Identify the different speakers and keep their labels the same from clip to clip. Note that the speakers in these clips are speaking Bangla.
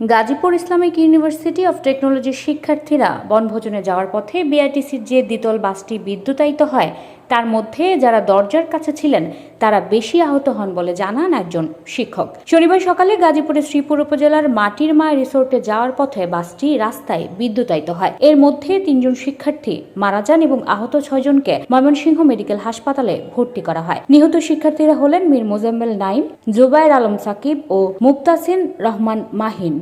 Speaker 1: গাজীপুর ইসলামিক ইউনিভার্সিটি অফ টেকনোলজির শিক্ষার্থীরা বনভোজনে যাওয়ার পথে বিআরটিসির যে দ্বিতল বাসটি বিদ্যুতায়িত হয় তার মধ্যে যারা দরজার কাছে ছিলেন, তারা বেশি আহত হন বলে জানান একজন শিক্ষক। শনিবার সকালে গাজীপুরের শ্রীপুর উপজেলার মাটির মায় রিসোর্টে যাওয়ার পথে বাসটি রাস্তায় বিদ্যুতায়িত হয়। এর মধ্যে তিনজন শিক্ষার্থী মারা যান এবং আহত ছয়জনকে ময়মনসিংহ মেডিকেল হাসপাতালে ভর্তি করা হয়। নিহত শিক্ষার্থীরা হলেন মীর মোজাম্মেল নাইম, জুবায়ের আলম সাকিব ও Muktasin Rahman Mahin.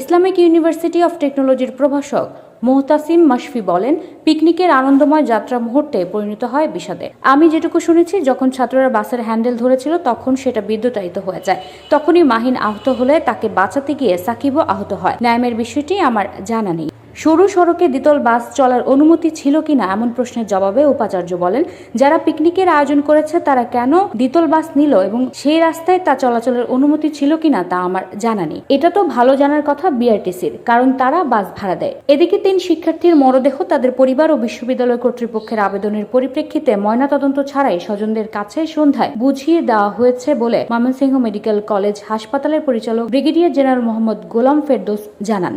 Speaker 1: Islamic university of টেকনোলজির প্রভাষক মোহতাসিম মাশফি বলেন, পিকনিকের আনন্দময় যাত্রা মুহূর্তে পরিণত হয় বিষাদে। আমি যেটুকু শুনেছি, যখন ছাত্ররা বাসের হ্যান্ডেল ধরেছিল, তখন সেটা বিদ্যুতায়িত হয়ে যায়। তখনই মাহিন আহত হলে তাকে বাঁচাতে গিয়ে সাকিবও আহত হয়। ন্যায়ামের বিষয়টি আমার জানা নেই। সরু সড়কে দ্বিতল বাস চলার অনুমতি ছিল কিনা এমন প্রশ্নের জবাবে উপাচার্য বলেন, যারা পিকনিকের আয়োজন করেছে তারা কেন দ্বিতল বাস নিল এবং সেই রাস্তায় তা চলাচলের অনুমতি ছিল কিনা তা আমার জানা নেই। এটা তো ভালো জানার কথা বিআরটিসির, কারণ তারা বাস ভাড়া দেয়। এদিকে তিন শিক্ষার্থীর মরদেহ তাদের পরিবার ও বিশ্ববিদ্যালয় কর্তৃপক্ষের আবেদনের পরিপ্রেক্ষিতে ময়নাতদন্ত ছাড়াই স্বজনদের কাছে সন্ধ্যায় বুঝিয়ে দেওয়া হয়েছে বলে ময়মনসিংহ মেডিকেল কলেজ হাসপাতালের পরিচালক ব্রিগেডিয়ার জেনারেল মোহাম্মদ গোলাম ফেরদোস জানান।